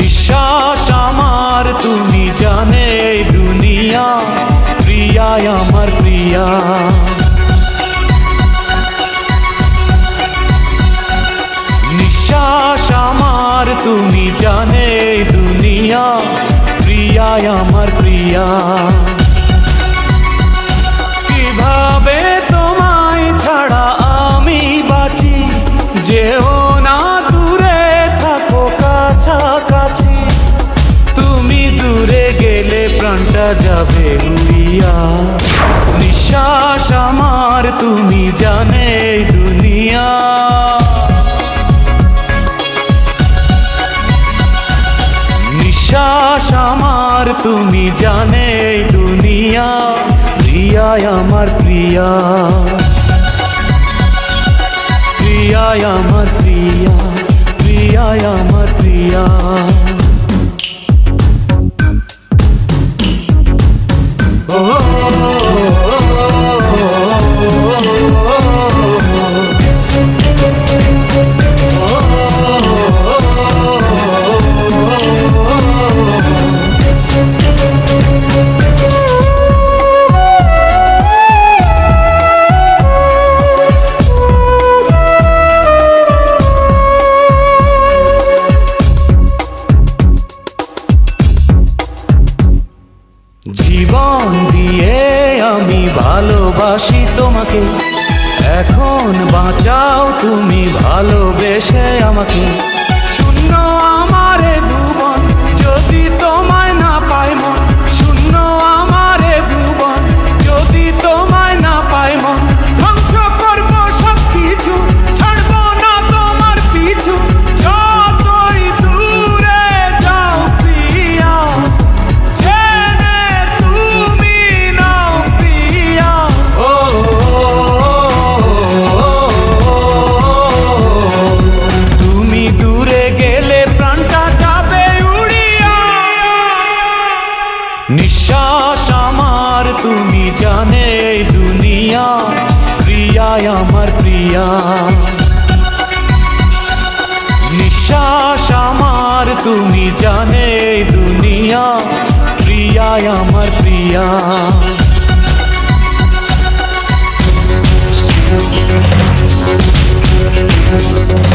নিঃশ্বাস আমার, তুমি জানে দুনিয়া প্রিয়ায় আমার প্রিয়া। নিঃশ্বাস আমার, তুমি জানে দুনিয়া প্রিয়ায় আমার প্রিয়া। কীভাবে তোমায় ছাড়া আমি বাঁচি, যেও প্রাণটা যাবে উড়িয়া। নিঃশ্বাস আমার, তুমি জানে দুনিয়া। নিঃশ্বাস আমার, তুমি জানে দুনিয়া। প্রিয়ায় আমার প্রিয়া। প্রিয়ায় আমার প্রিয়া। প্রিয়ায় আমার প্রিয়া। জীবন দিয়ে আমি ভালোবাসি তোমাকে। এখন বাঁচাও তুমি ভালোবেসে আমাকে। নিঃশ্বাস আমার, তুমি জানে এই দুনিয়া প্রিয়ায় আমার প্রিয়া। নিঃশ্বাস আমার, তুমি জানে এই দুনিয়া প্রিয়ায় আমার প্রিয়া। তোমার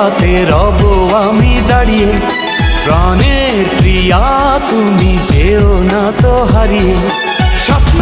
অপেক্ষাতে রব আমি দাঁড়িয়ে। প্রাণের প্রিয়া তুমি যেও না তো হারিয়ে। স্বপ্ন